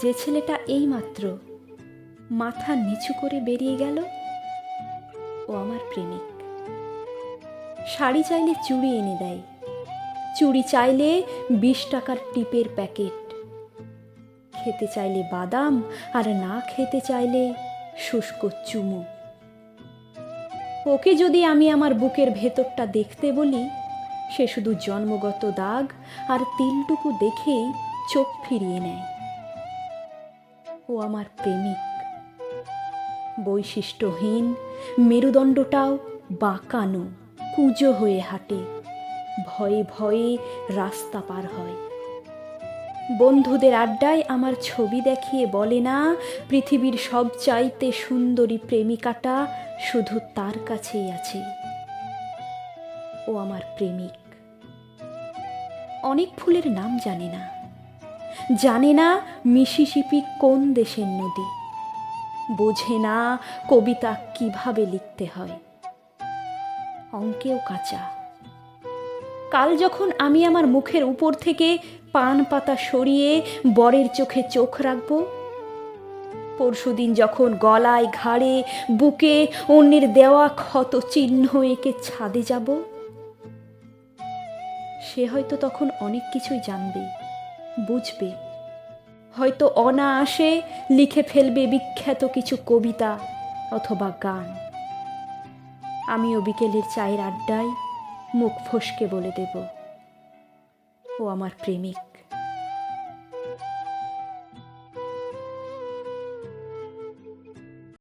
যে ছেলেটা এইমাত্র মাথা নিচু করে বেরিয়ে গেল, ও আমার প্রেমিক। শাড়ি চাইলে চুড়ি এনে দেয়। চুড়ি চাইলে বিশ টাকার টিপের প্যাকেট। খেতে চাইলে বাদাম আর না খেতে চাইলে শুষ্ক চুমু। ওকে যদি আমি আমার বুকের ভেতরটা দেখতে বলি, সে শুধু জন্মগত দাগ আর তিলটুকু দেখেই চোখ ফিরিয়ে নেয়। ও আমার প্রেমিক। বৈশিষ্ট্যহীন মেরুদণ্ডটাও বাঁকানো, কুঁজো হয়ে হাঁটে, ভয়ে ভয়ে রাস্তা পার হয়। বন্ধুদের আড্ডায় আমার ছবি দেখিয়ে বলে না, পৃথিবীর সব চাইতে সুন্দরী প্রেমিকাটা শুধু তার কাছেই আছে। ও আমার প্রেমিক। অনেক ফুলের নাম জানে না। জানে না মিসিসিপি কোন দেশের নদী। বোঝে না কবিতা কীভাবে লিখতে হয়। অঙ্কেও কাঁচা। কাল যখন আমি আমার মুখের উপর থেকে পান পাতা সরিয়ে বরের চোখে চোখ রাখব, পরশুদিন যখন গলায় ঘাড়ে বুকে অন্যের দেওয়া ক্ষত চিহ্ন এঁকে ছাদে যাব, সে হয়তো তখন অনেক কিছুই জানবে। বুঝবে। হয়তো অনায়াসে লিখে ফেলবে বিখ্যাত কিছু কবিতা অথবা গান। আমিও বিকেলের চায়ের আড্ডায় মুখ ফসকে বলে দেব, ও আমার প্রেমিক।